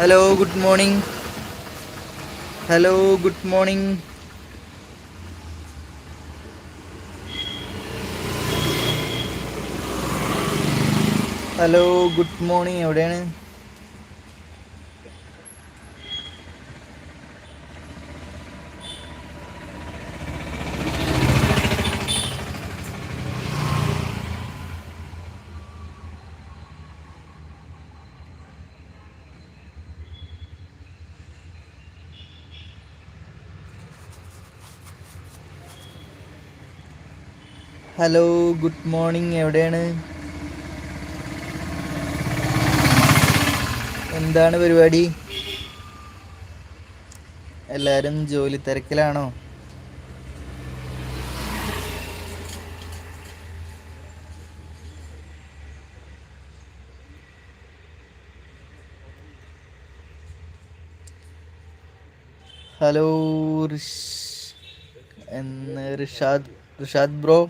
Hello good morning hello good morning hello good morning എവിടെയാണ്? Hello good morning എവിടെയാണ്? എന്താണ് പരിപാടി? എല്ലാവരും ജോലി തിരക്കിലാണോ? ഹലോ റിഷ് എന്ന് റിഷാദ് റിഷാദ് ബ്രോ?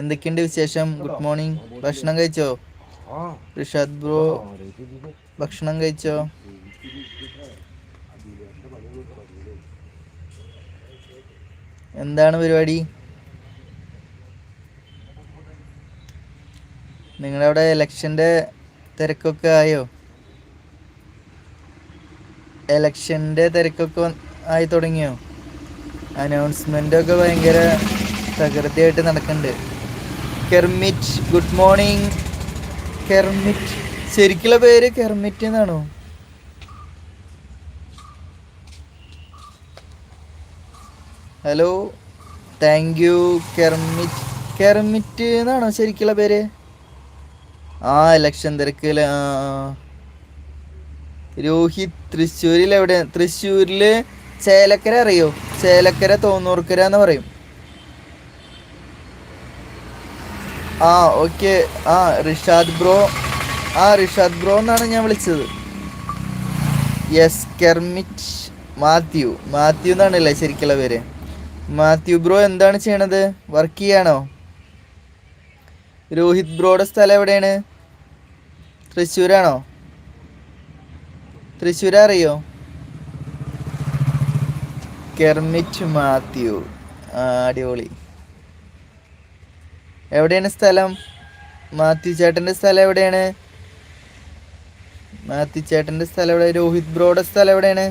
എന്തൊക്കെയുണ്ട് വിശേഷം? ഗുഡ് മോർണിംഗ് ഭക്ഷണം കഴിച്ചോ? റിഷാദ് ബ്രോ ഭക്ഷണം കഴിച്ചോ? എന്താണ് പരിപാടി? നിങ്ങളുടെ അവിടെ ഇലക്ഷന്റെ തിരക്കൊക്കെ ആയോ? ഇലക്ഷന്റെ തിരക്കൊക്കെ ആയി തുടങ്ങിയോ? അനൗൺസ്മെന്റൊക്കെ ഭയങ്കര തകൃതിയായിട്ട് നടക്കുന്നുണ്ട്. കെർമിറ്റ് ഗുഡ് മോർണിംഗ് കെർമിറ്റ് ശരിക്കുള്ള പേര് കെർമിറ്റ് എന്നാണോ? Hello thank you Kermit Kermit എന്നാണോ ശരിക്കുള്ള പേര്? ആ ഇലക്ഷൻ ആ. രോഹിത് തൃശ്ശൂരിൽ എവിടെ തൃശ്ശൂരിൽ ചേലക്കര അറിയോ? ചേലക്കര തോന്നൂർക്കര എന്ന് പറയും. ആ ഓക്കെ. ആ റിഷാദ് ബ്രോ. ആ റിഷാദ് ബ്രോ എന്നാണ് ഞാൻ വിളിച്ചത്. Yes Kermit Mathew. മാത്യു എന്നാണല്ലേ ശരിക്കുള്ള പേര്? മാത്യു ബ്രോ എന്താണ് ചെയ്യണത്? വർക്ക് ചെയ്യാണോ? രോഹിത് ബ്രോയുടെ സ്ഥലം എവിടെയാണ്? തൃശ്ശൂരാണോ? തൃശ്ശൂർ അറിയോ? കെർമിറ്റ് മാത്യു. അടിപൊളി. എവിടെയാണ് സ്ഥലം? മാത്യു ചേട്ടന്റെ സ്ഥലം എവിടെയാണ്? മാത്യു ചേട്ടന്റെ സ്ഥലം എവിടെ? രോഹിത് ബ്രോയുടെ സ്ഥലം എവിടെയാണ്?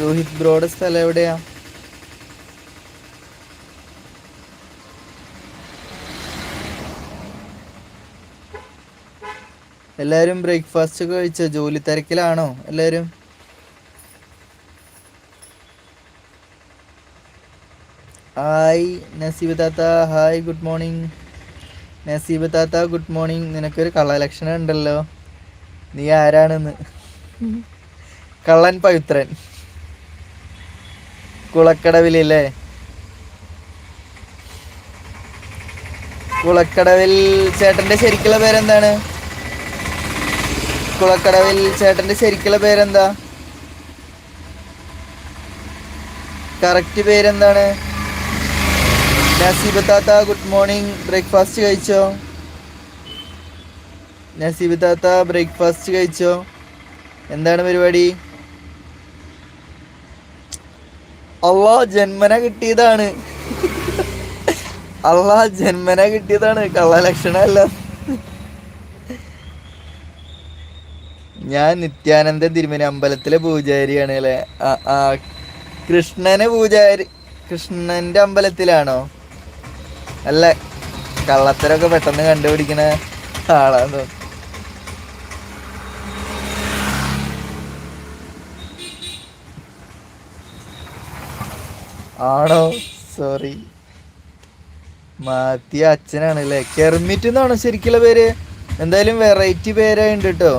രോഹിത് ബ്രോയുടെ സ്ഥലം എവിടെയാ? എല്ലാവരും ബ്രേക്ക്ഫാസ്റ്റ് ഒക്കെ കഴിച്ചോ? ജോലി തിരക്കിലാണോ എല്ലാവരും? ഹായ് നസീബ് താത്ത ഹായ് ഗുഡ് മോർണിംഗ് നസീബ് താത്ത ഗുഡ് മോർണിംഗ് നിനക്കൊരു കള്ള ഉണ്ടല്ലോ. നീ ആരാണെന്ന്? കള്ളൻ പവിത്രൻ. കുളക്കടവിലല്ലേ? കുളക്കടവിൽ ചേട്ടന്റെ ശരിക്കുള്ള പേരെന്താണ്? കുളക്കടവിൽ ചേട്ടന്റെ ശരിക്കുള്ള പേരെന്താ? കറക്റ്റ് പേരെന്താണ്? നസീബ് താത്ത ഗുഡ് മോർണിംഗ് ബ്രേക്ക്ഫാസ്റ്റ് കഴിച്ചോ? നസീബ് താത്ത ബ്രേക്ക്ഫാസ്റ്റ് കഴിച്ചോ? എന്താണ് പരിപാടി? അള്ളാ ജന്മന കിട്ടിയതാണ്. അള്ളാ ജന്മന കിട്ടിയതാണ്. കള്ള ലക്ഷണമല്ല. ഞാൻ നിത്യാനന്ദ തിരുമേനി അമ്പലത്തിലെ പൂജാരിയാണ് അല്ലേ? ആ കൃഷ്ണന് പൂജാരി കൃഷ്ണന്റെ അമ്പലത്തിലാണോ? അല്ല? കള്ളത്തരൊക്കെ പെട്ടെന്ന് കണ്ടുപിടിക്കണ ആളാന്ന് തോന്നുന്നു ആണോ? സോറി. മാത്തിയ അച്ഛനാണ് അല്ലേ? കെർമിറ്റ് എന്നാണോ ശരിക്കുള്ള പേര്? എന്തായാലും വെറൈറ്റി പേരായിട്ടുണ്ട് കേട്ടോ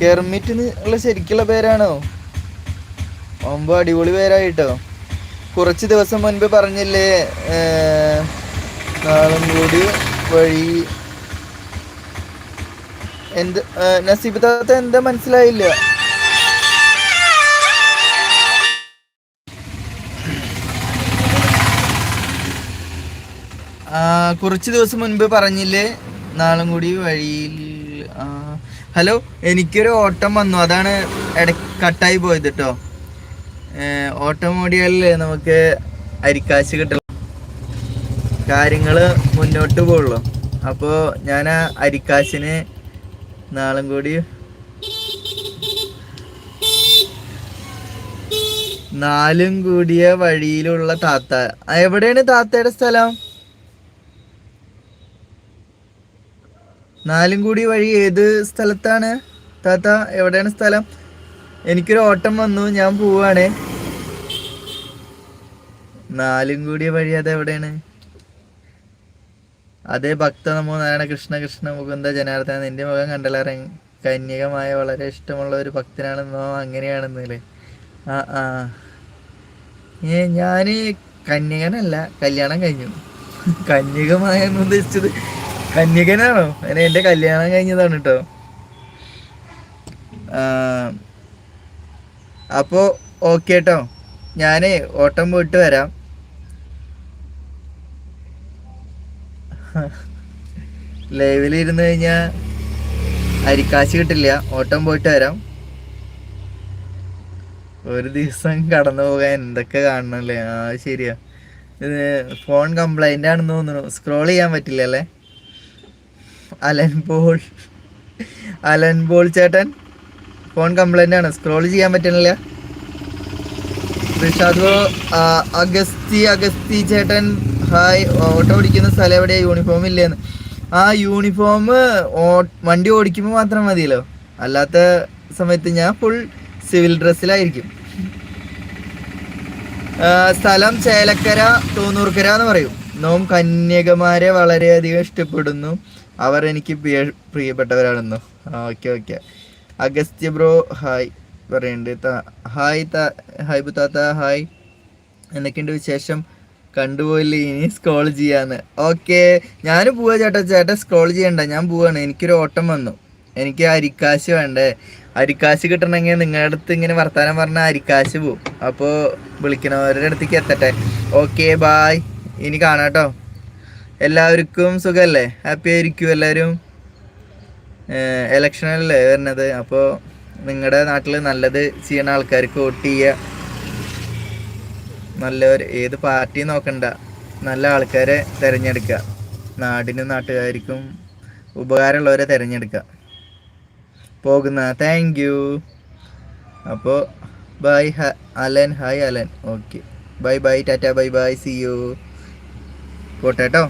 കെർമിറ്റ് ശരിക്കുള്ള പേരാണോ? ഒമ്പോ അടിപൊളി പേരായിട്ടോ. കുറച്ച് ദിവസം മുൻപ് പറഞ്ഞില്ലേ നാളും കൂടി വഴി എന്ത് നസീബ് താത്ത എന്താ മനസ്സിലായില്ല? കുറച്ച് ദിവസം മുൻപ് പറഞ്ഞില്ലേ നാളും കൂടി വഴിയിൽ ഹലോ എനിക്കൊരു ഓട്ടം വന്നു. അതാണ് ഇട കട്ടായി പോയത് കേട്ടോ ഓട്ടം ഓടിയാൽ നമുക്ക് അരിക്കാശ് കിട്ടണം. കാര്യങ്ങൾ മുന്നോട്ട് പോകുള്ളൂ. അപ്പോൾ ഞാൻ ആ അരിക്കാശിന് നാളും കൂടി നാലും കൂടിയ വഴിയിലുള്ള താത്ത. എവിടെയാണ് താത്തയുടെ സ്ഥലം? നാലും കൂടി വഴി ഏത് സ്ഥലത്താണ്? താത്ത എവിടെയാണ് സ്ഥലം? എനിക്കൊരു ഓട്ടം വന്നു ഞാൻ പോവാണ്. നാലും കൂടിയ വഴി അത് എവിടെയാണ് അതേ ഭക്ത നമോ നാരായണ കൃഷ്ണ കൃഷ്ണ മുകുന്ദ ജനാർദ്ദന നിന്റെ മുഖം കണ്ടല്ലാറെ കന്യകമായ വളരെ ഇഷ്ടമുള്ള ഒരു ഭക്തനാണെന്നോ അങ്ങനെയാണെന്നല്ലേ? ആ ആ. ഏ ഞാൻ കന്യകനല്ല കല്യാണം കഴിഞ്ഞു. കന്യകമായ ഉദ്ദേശിച്ചത് കന്യകനാണോ? അതിന് എന്റെ കല്യാണം കഴിഞ്ഞതാണ് കേട്ടോ. അപ്പോ ഓക്കെ കേട്ടോ ഞാനേ ഓട്ടം പോയിട്ട് വരാം. ലൈവിൽ ഇരുന്ന് കഴിഞ്ഞാ അരിക്കാശ് കിട്ടില്ല. ഓട്ടം പോയിട്ട് വരാം. ഒരു ദിവസം കടന്നു പോകാൻ എന്തൊക്കെ കാണണല്ലേ? ആ ശരിയാ. ഇത് ഫോൺ കംപ്ലൈന്റ് ആണെന്ന് തോന്നുന്നു. സ്ക്രോൾ ചെയ്യാൻ പറ്റില്ല അല്ലേ? അലൻ ബോൾ അലൻ ബോൾ ചേട്ടൻ. ഫോൺ കംപ്ലൈന്റ് ആണ് സ്ക്രോൾ ചെയ്യാൻ പറ്റണില്ല. റിഷാദ് അഗസ്തി അഗസ്തി ചേട്ടൻ ഹായ് ഓട്ടോ ഓടിക്കുന്ന സ്ഥലം എവിടെയാ? യൂണിഫോം ഇല്ലേന്ന്. ആ യൂണിഫോം വണ്ടി ഓടിക്കുമ്പോൾ മാത്രം മതിയല്ലോ. അല്ലാത്ത സമയത്ത് ഞാൻ ഫുൾ സിവിൽ ഡ്രസ്സിലായിരിക്കും സ്ഥലം ചേലക്കര തോന്നൂർക്കര എന്ന് പറയും. നോം കന്യകമാരെ വളരെയധികം ഇഷ്ടപ്പെടുന്നു. അവർ എനിക്ക് പ്രിയ- പ്രിയപ്പെട്ടവരാണെന്നു. Okay okay. Agastya bro hi പറയുന്നുണ്ട്. ഹായ് ത- ഹായ് ബുത്താത്ത ഹായ്. എന്തൊക്കെയുണ്ട് വിശേഷം? കണ്ടുപോയില്ലേ? ഇനി സ്ക്രോൾ ചെയ്യാന്ന്. ഓക്കെ ഞാൻ പോവാ ചേട്ടാ. ചേട്ടാ സ്ക്രോൾ ചെയ്യണ്ട. ഞാൻ പോവാണ്. എനിക്കൊരു ഓട്ടം വന്നു. എനിക്ക് അരിക്കാശ് വേണ്ടേ? അരിക്കാശ് കിട്ടണമെങ്കിൽ നിങ്ങളുടെ അടുത്ത് ഇങ്ങനെ വർത്തമാനം പറഞ്ഞാൽ അരിക്കാശ് പോവും. അപ്പോൾ വിളിക്കണവരുടെ അടുത്തേക്ക് എത്തട്ടെ. ഓക്കെ ബായ് ഇനി കാണാം കേട്ടോ. എല്ലാവർക്കും സുഖമല്ലേ ഹാപ്പി ആയിരിക്കും എല്ലാവരും. ഇലക്ഷനല്ലേ വരുന്നത്. അപ്പോൾ നിങ്ങളുടെ നാട്ടിൽ നല്ലത് ചെയ്യുന്ന ആൾക്കാർക്ക് വോട്ട് ചെയ്യുക നല്ലവർ ഏത് പാർട്ടി നോക്കണ്ട. നല്ല ആൾക്കാരെ തിരഞ്ഞെടുക്കുക നാടിനും നാട്ടുകാർക്കും ഉപകാരമുള്ളവരെ തിരഞ്ഞെടുക്കുക പോകുന്ന താങ്ക് യു അപ്പോൾ bye her Alan hi Alan. Okay bye bye tata bye bye see you പോട്ടെ കേട്ടോ